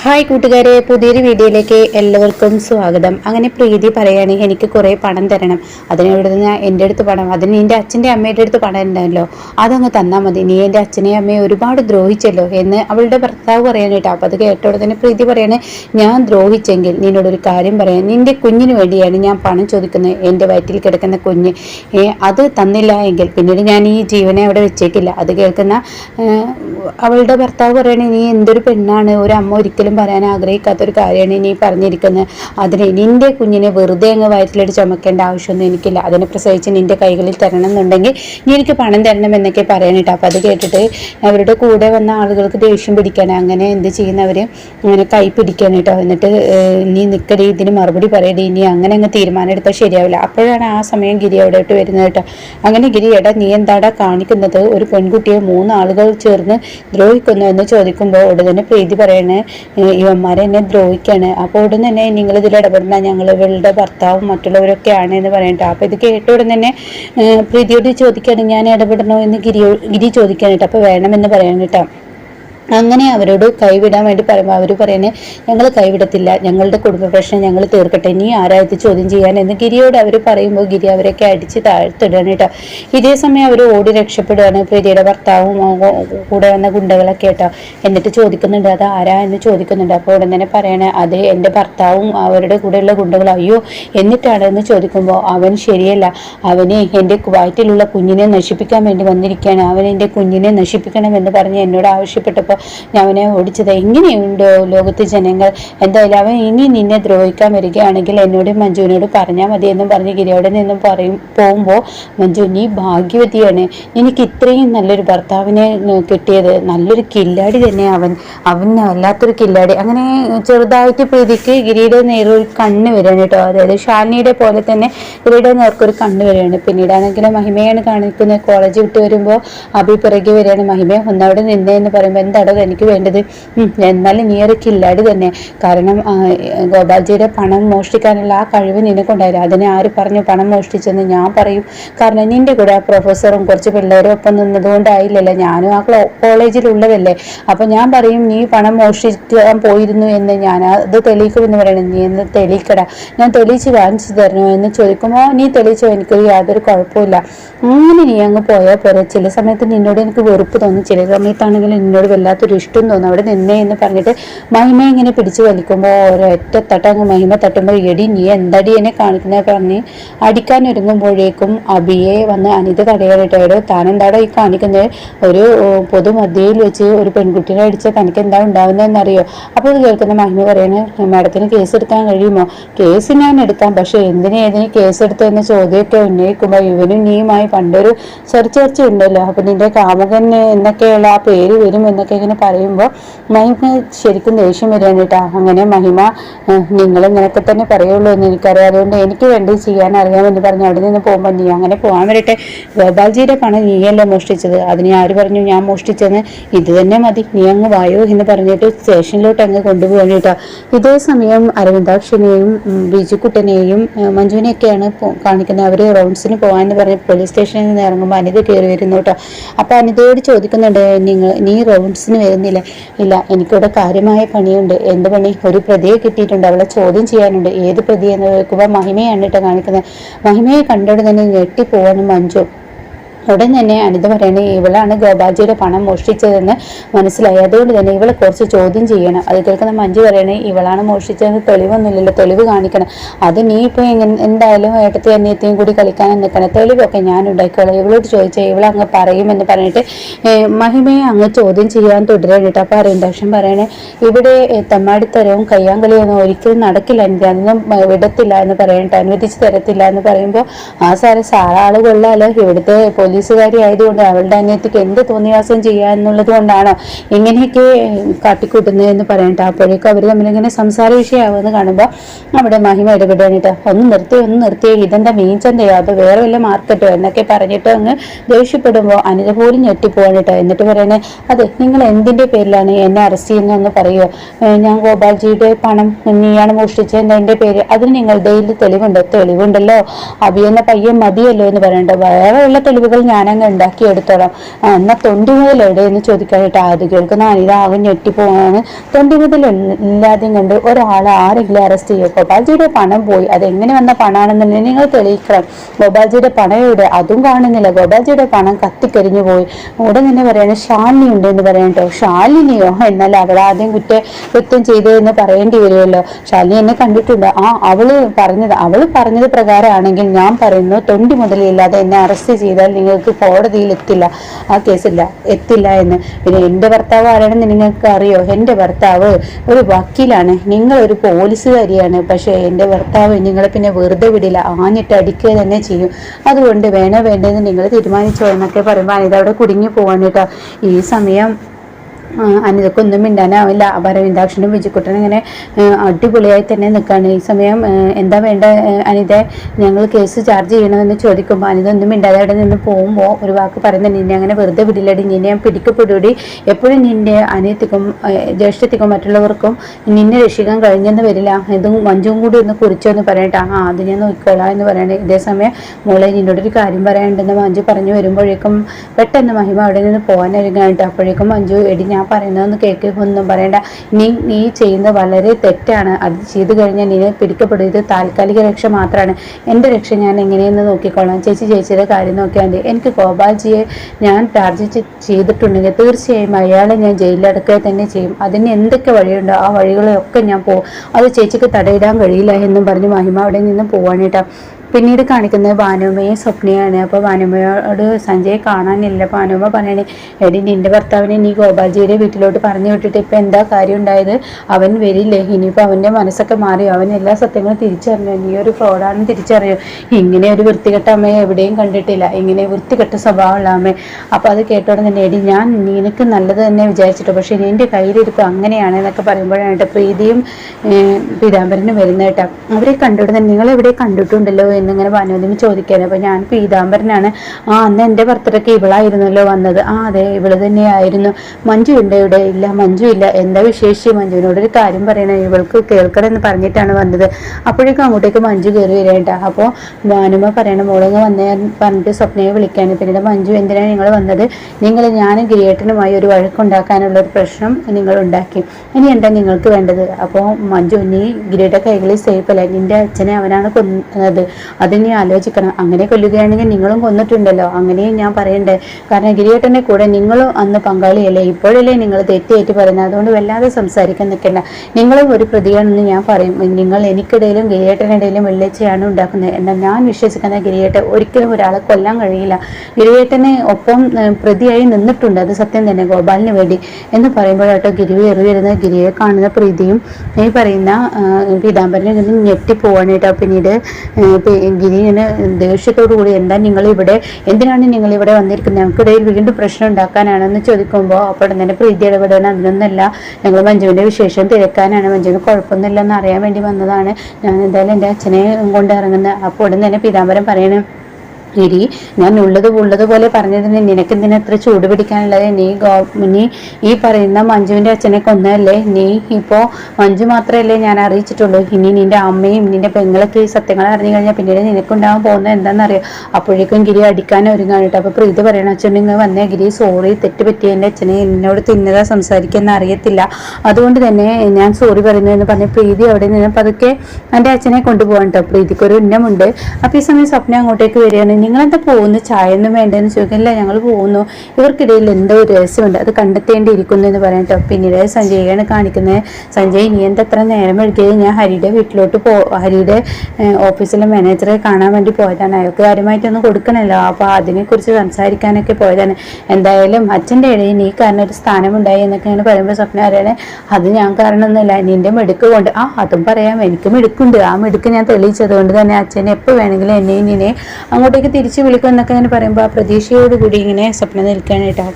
Hi കൂട്ടുകാരെ പുതിയൊരു വീഡിയോയിലേക്ക് എല്ലാവർക്കും സ്വാഗതം. അങ്ങനെ പ്രീതി പറയാണ് എനിക്ക് കുറേ പണം തരണം. അതിന് ഇവിടെ എന്റെ അടുത്ത് പണം അതിന് എന്റെ അച്ഛന്റെ അമ്മയുടെ അടുത്ത് പണം ഉണ്ടല്ലോ. അതങ്ങ് തന്നാൽ മതി. നീ എന്റെ അച്ഛനെയും അമ്മയെ ഒരുപാട് ദ്രോഹിച്ചല്ലോ എന്ന് അവളുടെ ഭർത്താവ് പറയാൻ കേട്ടോ അപ്പോൾ അത് കേട്ടോടെ തന്നെ പ്രീതി പറയണേ ഞാൻ ദ്രോഹിച്ചെങ്കിൽ നിന്നോടൊരു കാര്യം പറയാം. നിന്റെ കുഞ്ഞിന് വേണ്ടിയാണ് ഞാൻ പണം ചോദിക്കുന്നത്. എന്റെ വയറ്റിൽ കിടക്കുന്ന കുഞ്ഞ് അത് തന്നില്ല എങ്കിൽ പിന്നീട് ഞാൻ ഈ ജീവനെ അവിടെ വെച്ചേക്കില്ല. അത് കേൾക്കുന്ന അവളുടെ ഭർത്താവ് പറയണേ നീ എന്തൊരു പെണ്ണാണ്. ഒരു അമ്മ ഒരിക്കലും പറയാൻ ആഗ്രഹിക്കാത്ത ഒരു കാര്യമാണ് ഇനി പറഞ്ഞിരിക്കുന്നത്. അതിന് നിന്റെ കുഞ്ഞിനെ വെറുതെ അങ്ങ് വയറ്റിലിട്ട് ചുമക്കേണ്ട ആവശ്യമൊന്നും എനിക്കില്ല. അതിനെ പ്രസവിച്ച് നിന്റെ കൈകളിൽ തരണം എന്നുണ്ടെങ്കിൽ നീ എനിക്ക് പണം തരണം എന്നൊക്കെ പറയാനിട്ട് അപ്പം അത് കേട്ടിട്ട് അവരുടെ കൂടെ വന്ന ആളുകൾക്ക് ദേഷ്യം പിടിക്കാൻ അങ്ങനെ എന്ത് ചെയ്യുന്നവർ അങ്ങനെ കൈ പിടിക്കാൻ കേട്ടോ. എന്നിട്ട് നീ നിൽക്കടി ഇതിന് മറുപടി പറയടി ഇനി അങ്ങനെ അങ്ങ് തീരുമാനം എടുത്താൽ ശരിയാവില്ല. അപ്പോഴാണ് ആ സമയം ഗിരി അവിടോട്ട് വരുന്നത് കേട്ടോ. അങ്ങനെ ഗിരി എടാ നീ എന്താടാ കാണിക്കുന്നത്? ഒരു പെൺകുട്ടിയെ മൂന്ന് ആളുകൾ ചേർന്ന് ദ്രോഹിക്കുന്നു എന്ന് ചോദിക്കുമ്പോൾ ഉടനെ പ്രീതി പറയണേ "ഏഹ് ഇവന്മാരെ എന്നെ ദ്രോഹിക്കാണ്. അപ്പോൾ ഉടൻ തന്നെ നിങ്ങൾ ഇതിൽ ഇടപെടുന്ന ഞങ്ങൾ ഇവളുടെ ഭർത്താവും മറ്റുള്ളവരൊക്കെയാണ് എന്ന് പറയട്ടെ അപ്പോൾ ഇത് കേട്ട ഉടൻ തന്നെ പ്രീതിയോട് ചോദിക്കുകയാണ് ഞാൻ ഇടപെടണോ? എന്ന് ഗിരി ഗിരി ചോദിക്കാനായിട്ട് അപ്പോൾ വേണമെന്ന് പറയാൻ കേട്ടോ. അങ്ങനെ അവരോട് കൈവിടാൻ വേണ്ടി പറയുമ്പോൾ അവർ പറയുന്നത് ഞങ്ങൾ കൈവിടത്തില്ല. ഞങ്ങളുടെ കുടുംബ പ്രശ്നം ഞങ്ങൾ തീർക്കട്ടെ. ഇനി ആരായത് ചോദ്യം ചെയ്യാൻ? എന്ന് ഗിരിയോട് അവർ പറയുമ്പോൾ ഗിരി അവരൊക്കെ അടിച്ച് താഴ്ത്തിടുകയാണ് കേട്ടോ. ഇതേ സമയം അവർ ഓടി രക്ഷപ്പെടുകയാണ് പ്രീതിയുടെ ഭർത്താവും കൂടെ വന്ന ഗുണ്ടകളൊക്കെ കേട്ടോ. എന്നിട്ട് ചോദിക്കുന്നുണ്ട് അത് ആരാ? എന്ന് ചോദിക്കുന്നുണ്ട്. അപ്പോൾ ഉടൻ തന്നെ പറയണേ അത് എന്റെ ഭർത്താവും അവരുടെ കൂടെയുള്ള ഗുണ്ടകൾ അയ്യോ എന്നിട്ടാണ്? എന്ന് ചോദിക്കുമ്പോൾ അവൻ ശരിയല്ല. അവന് എന്റെ വയറ്റിലുള്ള കുഞ്ഞിനെ നശിപ്പിക്കാൻ വേണ്ടി വന്നിരിക്കുകയാണ്. അവൻ എന്റെ കുഞ്ഞിനെ നശിപ്പിക്കണമെന്ന് പറഞ്ഞ് എന്നോട് ആവശ്യപ്പെട്ടപ്പോൾ ഞാൻ അവനെ ഓടിച്ചത്. എങ്ങനെയുണ്ടോ ലോകത്തെ ജനങ്ങൾ? എന്തായാലും അവൻ ഇനി നിന്നെ ദ്രോഹിക്കാൻ വരികയാണെങ്കിൽ എന്നോട് മഞ്ജുവിനോട് പറഞ്ഞാൽ മതി എന്നും പറഞ്ഞ് ഗിരിയോടെ നിന്നും പറയും. പോകുമ്പോൾ മഞ്ജു നീ ഭാഗ്യവതിയാണ്. എനിക്ക് ഇത്രയും നല്ലൊരു ഭർത്താവിനെ കിട്ടിയത്. നല്ലൊരു കില്ലാടി തന്നെ അവൻ. അവൻ വല്ലാത്തൊരു കില്ലാടി. അങ്ങനെ ചെറുതായിട്ട് പ്രീതിക്ക് ഗിരിയുടെ നേരെ ഒരു കണ്ണ് വരികയാണ് കേട്ടോ. അതായത് ഷാലിനിയുടെ പോലെ തന്നെ ഗിരിയുടെ നേർക്കൊരു കണ്ണ് വരികയാണ്. പിന്നീടാണെങ്കിൽ മഹിമയാണ് കാണിക്കുന്നത് കോളേജ് വിട്ട് വരുമ്പോൾ അഭി പിറകെ വരികയാണ് മഹിമ. ഒന്നവിടെ നിന്നേ എന്ന് പറയുമ്പോൾ എന്താടോ എനിക്ക് വേണ്ടത്. എന്നാലും നീ ഒരു കില്ലാടി തന്നെ. കാരണം ഗോപാൽജിയുടെ പണം മോഷ്ടിക്കാനുള്ള ആ കഴിവ് നിനക്കുണ്ടായില്ല അതിനെ ആര് പറഞ്ഞു പണം മോഷ്ടിച്ചെന്ന് ഞാൻ പറയും. കാരണം നിന്റെ കൂടെ ആ പ്രൊഫസറും കുറച്ച് പിള്ളേരും ഒപ്പം നിന്നതുകൊണ്ടായില്ലല്ലോ. ഞാനും ആ കോളേജിലുള്ളതല്ലേ. അപ്പൊ ഞാൻ പറയും നീ പണം മോഷ്ടിക്കാൻ പോയിരുന്നു എന്ന് ഞാൻ അത് തെളിയിക്കുമെന്ന് പറയണം. നീ എന്ന് തെളിയിക്കട. ഞാൻ തെളിയിച്ച് കാണിച്ചു തരണോ എന്ന് ചോദിക്കുമ്പോൾ നീ തെളിയിച്ചോ? എനിക്ക് യാതൊരു കുഴപ്പമില്ല അങ്ങനെ നീ അങ്ങ് പോയാൽ പോരെ. ചില സമയത്ത് നിന്നോട് എനിക്ക് വെറുപ്പ് തോന്നും. ചില സമയത്താണെങ്കിൽ നിന്നോട് വല്ലാത്തൊരു ഇഷ്ടം തോന്നും അവിടെ നിന്നേ എന്ന് പറഞ്ഞിട്ട് മഹിമ ഇങ്ങനെ പിടിച്ചു വലിക്കുമ്പോൾ ഒരൊറ്റ തട്ടങ്ങ് മഹിമ തട്ടുമ്പോൾ എടി നീ എന്തടി എന്നെ കാണിക്കുന്നത് പറഞ്ഞ് അടിക്കാൻ ഒരുങ്ങുമ്പോഴേക്കും അബിയെ വന്ന് അനിത തടയാനിട്ടായിട്ട് താൻ എന്താടോ ഈ കാണിക്കുന്നത് ഒരു പൊതുമധ്യയിൽ വെച്ച് ഒരു പെൺകുട്ടിനെ അടിച്ചാൽ തനിക്ക് എന്താ ഉണ്ടാവുന്നതെന്നറിയോ? അപ്പോൾ ഇത് കേൾക്കുന്ന മഹിമ പറയണേ മാഡത്തിന് കേസ് എടുക്കാൻ കഴിയുമോ? കേസ് ഞാൻ എടുക്കാം പക്ഷേ എന്തിനു ഏതിന് കേസ് എടുത്തു എന്ന ചോദ്യമൊക്കെ ഉന്നയിക്കുമ്പോൾ ഇവനും നീയുമായി പണ്ടൊരു ചെറിയ ചർച്ച ഉണ്ടല്ലോ അപ്പം നിന്റെ കാമുകൻ എന്നൊക്കെയുള്ള ആ പേര് വരും എന്നൊക്കെ ഇങ്ങനെ പറയുമ്പോൾ മഹിമ ശരിക്കും ദേഷ്യം വരികയാണ് കേട്ടോ അങ്ങനെ മഹിമ നിങ്ങൾ ഇങ്ങനെയൊക്കെ തന്നെ പറയുള്ളൂ എന്ന് എനിക്കറിയാം. അതുകൊണ്ട് എനിക്ക് വേണ്ടി ചെയ്യാൻ അറിയാമെന്ന് പറഞ്ഞ് അവിടെ നിന്ന് പോകുമ്പോൾ നീ അങ്ങനെ പോകാൻ വരട്ടെ. ഗോപാൽജിയുടെ പണം നീയല്ലേ മോഷ്ടിച്ചത്? അതിന് ആര് പറഞ്ഞു ഞാൻ മോഷ്ടിച്ചെന്ന്? ഇത് തന്നെ മതി. നീ അങ്ങ് വായോ എന്ന് പറഞ്ഞിട്ട് സ്റ്റേഷനിലോട്ട് അങ്ങ് കൊണ്ടുപോകാൻ കേട്ടോ ഇതേ സമയം അരവിന്ദാക്ഷനെയും ബിജുക്കുട്ടനെയും മഞ്ജുവിനെയൊക്കെയാണ് കാണിക്കുന്നത്. അവർ റൗണ്ട്സിന് പോകാമെന്ന് പറഞ്ഞ് പോലീസ് സ്റ്റേഷനിൽ നിന്ന് ഇറങ്ങുമ്പോൾ അനിത കയറി വരുന്നു കേട്ടോ അപ്പോൾ അനിതയോട് ചോദിക്കുന്നുണ്ട് നിങ്ങൾ നീ റൗണ്ട്സിന് വരുന്നില്ല. ഇല്ല എനിക്കിവിടെ കാര്യമായ പണിയുണ്ട്. എന്ത് പണി ഒരു പ്രതിയെ കിട്ടിയിട്ടുണ്ട്. അവളെ ചോദ്യം ചെയ്യാനുണ്ട്. ഏത് പ്രതി എന്ന് ചോദിക്കുമ്പോൾ മഹിമയാണ് കേട്ടോ കാണിക്കുന്നത്. മഹിമയെ കണ്ടോടെ തന്നെ ഞെട്ടിപ്പോവാണ് മഞ്ജു. ഉടൻ തന്നെ അനിത പറയണേ ഇവളാണ് ഗോപാജിയുടെ പണം മോഷ്ടിച്ചതെന്ന് മനസ്സിലായി. അതുകൊണ്ട് തന്നെ ഇവളെ കുറച്ച് ചോദ്യം ചെയ്യണം. അത് കേൾക്കുന്ന മഞ്ജു പറയണേ ഇവളാണ് മോഷ്ടിച്ചതെന്ന് തെളിവൊന്നുമില്ലല്ലോ തെളിവ് കാണിക്കണം. അത് നീ ഇപ്പോൾ എന്തായാലും ഏട്ടത്തെ അനിയത്തെയും കൂടി കളിക്കാൻ നിൽക്കണം. തെളിവൊക്കെ ഞാൻ ഉണ്ടാക്കിക്കോളാം. ഇവളോട് ചോദിച്ചാൽ ഇവളങ്ങ് പറയുമെന്ന് പറഞ്ഞിട്ട് മഹിമയെ അങ്ങ് ചോദ്യം ചെയ്യാൻ തുടരാൻ കേട്ടോ അപ്പോൾ അരവിന്ദാക്ഷൻ പറയണേ ഇവിടെ തമ്മാടിത്തരവും കയ്യാങ്കളിയൊന്നും ഒരിക്കലും നടക്കില്ല. എനിക്ക് അതൊന്നും വിടത്തില്ല എന്ന് പറയട്ടെ അനുവദിച്ച് തരത്തില്ല എന്ന് പറയുമ്പോൾ ആ സാറ് സാറാൾ കൊള്ളാലോ. ഇവിടുത്തെ പോലീസുകാരി ആയതുകൊണ്ട് അവളുടെ അനിയത്തിക്ക് എന്ത് തോന്നിയാസം ചെയ്യുക എന്നുള്ളത് കൊണ്ടാണ് ഇങ്ങനെയൊക്കെ കാട്ടിക്കൂട്ടുന്നത് എന്ന് പറയട്ടെ അപ്പോഴേക്കും അവർ തമ്മിലിങ്ങനെ സംസാര വിഷയമാവുമെന്ന് കാണുമ്പോൾ അവിടെ മഹിമ ഇടപെടാനിട്ട് ഒന്ന് നിർത്തി ഒന്ന് നിർത്തി. ഇതെന്താ മീൻചന്തയോ അത് വേറെ വല്ല മാർക്കറ്റോ എന്നൊക്കെ പറഞ്ഞിട്ട് അങ്ങ് ദേഷ്യപ്പെടുമ്പോൾ അനിത പോലും ഞെട്ടിപ്പോവാനിട്ടോ എന്നിട്ട് പറയണേ അതെ നിങ്ങൾ എന്തിന്റെ പേരിലാണ് എന്നെ അറസ്റ്റ് ചെയ്യുന്നതെന്ന് പറയുമോ ഞാൻ ഗോപാൽജിയുടെ പണം നീയാണ് മോഷ്ടിച്ചത്. എന്റെ പേര്? അതിന് നിങ്ങളുടെ തെളിവുണ്ടോ? തെളിവുണ്ടല്ലോ. അബി എന്ന പയ്യൻ മതിയല്ലോ എന്ന് പറയണ്ട വേറെ ഉള്ള തെളിവുകൾ ഞാനങ്ങ് ഉണ്ടാക്കി എടുത്തോളാം എന്നാ തൊണ്ടി മുതൽ എവിടെയെന്ന് ചോദിക്കാനായിട്ട് അത് കേൾക്കുന്ന അനിത ആകെ ഞെട്ടിപ്പോവാണ്. തൊണ്ടി മുതൽ ഇല്ലാതെയും കണ്ട് ഒരാൾ ആരെങ്കിലും അറസ്റ്റ് ചെയ്യും? ഗോപാൽജിയുടെ പണം പോയി. അത് എങ്ങനെ വന്ന പണമാണെന്നുണ്ടെങ്കിൽ നിങ്ങൾ തെളിയിക്കണം. ഗോപാൽജിയുടെ പണം എവിടെ? അതും കാണുന്നില്ല. ഗോപാൽജിയുടെ പണം കത്തിക്കരിഞ്ഞു പോയി. ഉടൻ തന്നെ പറയാണ് ശാലിനി ഉണ്ട് എന്ന് പറയാൻ കേട്ടോ. ശാലിനിയോ? എന്നാൽ അവൾ ആദ്യം കുറ്റ കൃത്യം ചെയ്തു എന്ന് പറയേണ്ടി വരുമല്ലോ. ശാലിനി എന്നെ കണ്ടിട്ടുണ്ട്. ആ അവൾ പറഞ്ഞത് അവൾ പറഞ്ഞത് പ്രകാരമാണെങ്കിൽ ഞാൻ പറയുന്നു തൊണ്ടി മുതലില്ലാതെ എന്നെ അറസ്റ്റ് ചെയ്താൽ നിങ്ങൾക്ക് കോടതിയിൽ എത്തില്ല ആ കേസില്ല എത്തില്ല എന്ന്. പിന്നെ എന്റെ ഭർത്താവ് ആരാണെന്ന് നിങ്ങൾക്ക് അറിയോ എന്റെ ഭർത്താവ് ഒരു വക്കീലാണ്. നിങ്ങളൊരു പോലീസുകാരിയാണ്. പക്ഷേ എന്റെ ഭർത്താവ് നിങ്ങളെ പിന്നെ വെറുതെ വിടില്ല. ആഞ്ഞിട്ട് അടിക്കുക തന്നെ ചെയ്യും. അതുകൊണ്ട് വേണോ വേണ്ടെന്ന് നിങ്ങൾ തീരുമാനിച്ചോ എന്നൊക്കെ പറയുമ്പോൾ അനിത അവിടെ കുടുങ്ങി പോവാണ് കേട്ടോ. ഈ സമയം അനിതക്കൊന്നും മിണ്ടാനാവില്ല. അപരവിന്ദാക്ഷനും വിജുക്കുട്ടനും ഇങ്ങനെ അടിപൊളിയായി തന്നെ നിൽക്കുകയാണ്. ഈ സമയം എന്താ വേണ്ട അനിത? ഞങ്ങൾ കേസ് ചാർജ് ചെയ്യണമെന്ന് ചോദിക്കുമ്പോൾ അനിത ഒന്നും മിണ്ടാതെ അവിടെ നിന്ന് പോകുമ്പോൾ ഒരു വാക്ക് പറയുന്നത് നിന്നെ അങ്ങനെ വെറുതെ വിടില്ലടി. നിന്നെ ഞാൻ പിടിക്കപ്പെടൂടി എപ്പോഴും നിന്റെ അനിയത്തിക്കും ജ്യേഷ്ഠത്തിക്കും മറ്റുള്ളവർക്കും നിന്നെ രക്ഷിക്കാൻ കഴിഞ്ഞെന്ന് വരില്ല. ഇതും മഞ്ചും കൂടി ഒന്ന് കുറിച്ചോന്ന് പറയട്ടെ. ആ അത് ഞാൻ നോക്കിക്കോളാം എന്ന് പറയണേ ഇതേ സമയം മോളെ നിന്നോടൊരു കാര്യം പറയാനുണ്ടെന്ന് മഞ്ജു പറഞ്ഞു വരുമ്പോഴേക്കും പെട്ടെന്ന് മഹിമ അവിടെ നിന്ന് പോകാൻ അപ്പോഴേക്കും മഞ്ജു എടി പറയുന്നതെന്ന് കേൾക്കൊന്നും പറയണ്ട. നീ നീ ചെയ്യുന്നത് വളരെ തെറ്റാണ്. അത് ചെയ്തു കഴിഞ്ഞാൽ നീ പിടിക്കപ്പെടും. ഇത് താൽക്കാലിക രക്ഷ മാത്രമാണ് എന്റെ രക്ഷ ഞാൻ എങ്ങനെയെന്ന് നോക്കിക്കോളാം. ചേച്ചി ചേച്ചിയുടെ കാര്യം നോക്കിയാൽ മതി. എനിക്ക് ഗോപാൽജിയെ ഞാൻ ടാർജറ്റ് ചെയ്തിട്ടുണ്ടെങ്കിൽ തീർച്ചയായും അയാളെ ഞാൻ ജയിലിലടക്കുക തന്നെ ചെയ്യും. അതിന് എന്തൊക്കെ വഴിയുണ്ടോ? ആ വഴികളൊക്കെ ഞാൻ പോകും അത് ചേച്ചിക്ക് തടയിടാൻ കഴിയില്ല എന്നും പറഞ്ഞ് മഹിമ അവിടെ നിന്ന് പോവാനേട്ടാ പിന്നീട് കാണിക്കുന്നത് ഭാനുമയും സ്വപ്നയാണ്. അപ്പോൾ ഭാനുമയോട് സഞ്ജയ് കാണാനില്ല. ഭാനുമ പറയണേ എടി നിന്റെ ഭർത്താവിനെ നീ ഗോപാൽജിയുടെ വീട്ടിലോട്ട് പറഞ്ഞു വിട്ടിട്ട് ഇപ്പം എന്താ കാര്യം ഉണ്ടായത് അവൻ വരില്ലേ? ഇനിയിപ്പോൾ അവന്റെ മനസ്സൊക്കെ മാറിയോ? അവൻ എല്ലാ സത്യങ്ങളും തിരിച്ചറിഞ്ഞു? നീ ഒരു ഫ്രോഡാണെന്ന് തിരിച്ചറിയോ? ഇങ്ങനെ ഒരു വൃത്തികെട്ട അമ്മയെ എവിടെയും കണ്ടിട്ടില്ല. ഇങ്ങനെ വൃത്തികെട്ട സ്വഭാവമുള്ള അമ്മ അപ്പോൾ അത് കേട്ടോടെ തന്നെ എടി ഞാൻ നിനക്ക് നല്ലത് തന്നെ വിചാരിച്ചിട്ടു. പക്ഷേ എന്റെ കയ്യിലിരിപ്പ് അങ്ങനെയാണ് എന്നൊക്കെ പറയുമ്പോഴാണ് പ്രീതിയും പീതാംബരനും വരുന്നത് കേട്ടോ. അവരെ കണ്ടിട്ട് നിങ്ങൾ എവിടെ കണ്ടിട്ടുണ്ടല്ലോ എന്നിങ്ങനെ ഭാനുവതിന് ചോദിക്കാൻ അപ്പോൾ ഞാൻ പീതാംബരനാണ്. ആ അന്ന് എന്റെ ബർത്ത്ഡേക്ക് ഇവളായിരുന്നല്ലോ വന്നത്. ആ അതെ ഇവൾ തന്നെയായിരുന്നു. മഞ്ജു ഉണ്ട് ഇവിടെ. ഇല്ല മഞ്ജു ഇല്ല. എന്താ വിശേഷിച്ച് മഞ്ജുവിനോട് ഒരു കാര്യം പറയണേ. ഇവൾക്ക് കേൾക്കണം എന്ന് പറഞ്ഞിട്ടാണ് വന്നത്. അപ്പോഴേക്കും അങ്ങോട്ടേക്ക് മഞ്ജു കയറി വരേണ്ട അപ്പോൾ ഭാനുമ പറയണ മോളങ്ങ് വന്നേ പറഞ്ഞിട്ട് സ്വപ്നയെ വിളിക്കാൻ പിന്നീട് മഞ്ജു എന്തിനാണ് നിങ്ങൾ വന്നത്? നിങ്ങൾ ഞാനും ഗിരിയേട്ടനുമായി ഒരു വഴക്കുണ്ടാക്കാനുള്ള ഒരു പ്രശ്നം നിങ്ങൾ ഉണ്ടാക്കി. ഇനി എന്താ നിങ്ങൾക്ക് വേണ്ടത്? അപ്പോൾ മഞ്ജു നീ ഗിരിയുടെ കൈകളിൽ സേഫ് അല്ല. നിന്റെ അച്ഛനെ അവനാണ് കൊന്നത്. അത് നീ ആലോചിക്കണം. അങ്ങനെ കൊല്ലുകയാണെങ്കിൽ നിങ്ങളും കൊന്നിട്ടുണ്ടല്ലോ. അങ്ങനെയും ഞാൻ പറയണ്ടേ. കാരണം ഗിരിയേട്ടനെ കൂടെ നിങ്ങളും അന്ന് പങ്കാളിയല്ലേ? ഇപ്പോഴല്ലേ നിങ്ങൾ തെറ്റേറ്റ് പറയുന്നത്. അതുകൊണ്ട് വല്ലാതെ സംസാരിക്കാൻ നിൽക്കണ്ട. നിങ്ങളും ഒരു പ്രതിയാണെന്ന് ഞാൻ പറയും. നിങ്ങൾ എനിക്കിടയിലും ഗിരിയേട്ടനിടയിലും വെള്ളിച്ചയാണ് ഉണ്ടാക്കുന്നത്. എന്നാൽ ഞാൻ വിശ്വസിക്കുന്ന ഗിരിയേട്ടൻ ഒരിക്കലും ഒരാളെ കൊല്ലാൻ കഴിയില്ല. ഗിരിയേട്ടനെ ഒപ്പം പ്രതിയായി നിന്നിട്ടുണ്ട്. അത് സത്യം തന്നെ. ഗോപാലിന് വേണ്ടി എന്ന് പറയുമ്പോഴാട്ടോ ഗിരി എറി വരുന്ന ഗിരിയെ കാണുന്ന പ്രീതിയും ഈ പറയുന്ന പീതാംബരനെ ഞെട്ടിപ്പോവാണ് കേട്ടോ പിന്നീട്. ഗിരി ഇങ്ങനെ ദേഷ്യത്തോടു കൂടി എന്താ നിങ്ങൾ ഇവിടെ എന്തിനാണ് നിങ്ങൾ ഇവിടെ വന്നിരിക്കുന്നത്? ഞങ്ങൾക്കിടയിൽ വീണ്ടും പ്രശ്നം ഉണ്ടാക്കാനാണെന്ന് ചോദിക്കുമ്പോൾ അപ്പോൾ തന്നെ പ്രീതി ഇടപെടാൻ അതിനൊന്നല്ല ഞങ്ങൾ മഞ്ജുവിന്റെ വിശേഷം തിരക്കാനാണ്. മഞ്ജുവിന് കുഴപ്പമൊന്നുമില്ല എന്ന് അറിയാൻ വേണ്ടി വന്നതാണ്. ഞാൻ എന്തായാലും എന്റെ അച്ഛനെ കൊണ്ട് ഇറങ്ങുന്നത്. അപ്പോൾ ഉടൻ തന്നെ പീതാംബരം പറയണം എടി ഞാൻ ഉള്ളത് ഉള്ളതുപോലെ പറഞ്ഞതിന് നിനക്ക് എന്തിനാ എത്ര ചൂട് പിടിക്കാനുള്ളത്? നീ ഗോ നീ ഈ പറയുന്ന മഞ്ജുവിന്റെ അച്ഛനെ കൊന്നല്ലേ നീ ഇപ്പോൾ മഞ്ജു മാത്രമല്ലേ ഞാൻ അറിയിച്ചിട്ടുള്ളൂ. ഇനി നിന്റെ അമ്മയും നിന്റെ പെങ്ങളൊക്കെ ഈ സത്യങ്ങൾ അറിഞ്ഞു കഴിഞ്ഞാൽ പിന്നീട് നിനക്കുണ്ടാകാൻ പോകുന്നത് എന്താണെന്നറിയോ? അപ്പോഴേക്കും ഗിരി അടിക്കാൻ ഒരുങ്ങാണ് കേട്ടോ. അപ്പോൾ പ്രീതി പറയണ അച്ഛൻ നിങ്ങൾ വന്നേ. ഗിരി സോറി തെറ്റ് പറ്റിയ എന്റെ അച്ഛനെ. എന്നോട് തിന്നതാ സംസാരിക്കുന്ന അറിയത്തില്ല. അതുകൊണ്ട് തന്നെ ഞാൻ സോറി പറയുന്നു എന്ന് പറഞ്ഞ് പ്രീതി അവിടെ നിന്ന് പതുക്കെ എന്റെ അച്ഛനെ കൊണ്ടുപോകാൻ കേട്ടോ. പ്രീതിക്ക് ഒരു ഉന്നമുണ്ട്. അപ്പോൾ ഈ സമയം സ്വപ്നം അങ്ങോട്ടേക്ക് വരികയാണ്. നിങ്ങളെന്താ പോകുന്നു? ചായ ഒന്നും വേണ്ടെന്ന് ചോദിക്കില്ല ഞങ്ങൾ പോകുന്നു. ഇവർക്കിടയിൽ എന്തോ ഒരു രഹസ്യമുണ്ട്. അത് കണ്ടെത്തേണ്ടിയിരിക്കുന്നു എന്ന് പറയാം കേട്ടോ. പിന്നീട് സഞ്ജയാണ് കാണിക്കുന്നത് സഞ്ജയ് നീ എന്താ എത്ര നേരം എടുക്കുകയും ഞാൻ ഹരിയുടെ വീട്ടിലോട്ട് പോ ഹരിയുടെ ഓഫീസിലെ മാനേജറെ കാണാൻ വേണ്ടി പോയതാണ്. അയാൾക്ക് കാര്യമായിട്ടൊന്നും കൊടുക്കണല്ലോ. അപ്പോൾ അതിനെക്കുറിച്ച് സംസാരിക്കാനൊക്കെ പോയതാണ്. എന്തായാലും അച്ഛന്റെ ഇടയിൽ നീ കാരണം ഒരു സ്ഥാനമുണ്ടായി എന്നൊക്കെ ഞാൻ പറയുമ്പോൾ സ്വപ്ന അറിയണേ അത് ഞാൻ കാരണമൊന്നുമില്ല. നിന്റെ മെടുക്ക് കൊണ്ട് ആ അതും പറയാം. എനിക്ക് മെടുക്കുണ്ട്. ആ മെടുക്ക് ഞാൻ തെളിയിച്ചത് കൊണ്ട് തന്നെ അച്ഛനെ എപ്പോൾ വേണമെങ്കിലും എന്നെയും നിന്നെ അങ്ങോട്ടേക്ക് തിരിച്ചു വിളിക്കും എന്നൊക്കെ ഇങ്ങനെ പറയുമ്പോൾ ആ പ്രതീക്ഷയോടുകൂടി ഇങ്ങനെ സ്വപ്നം നിൽക്കാനായിട്ടാണ്.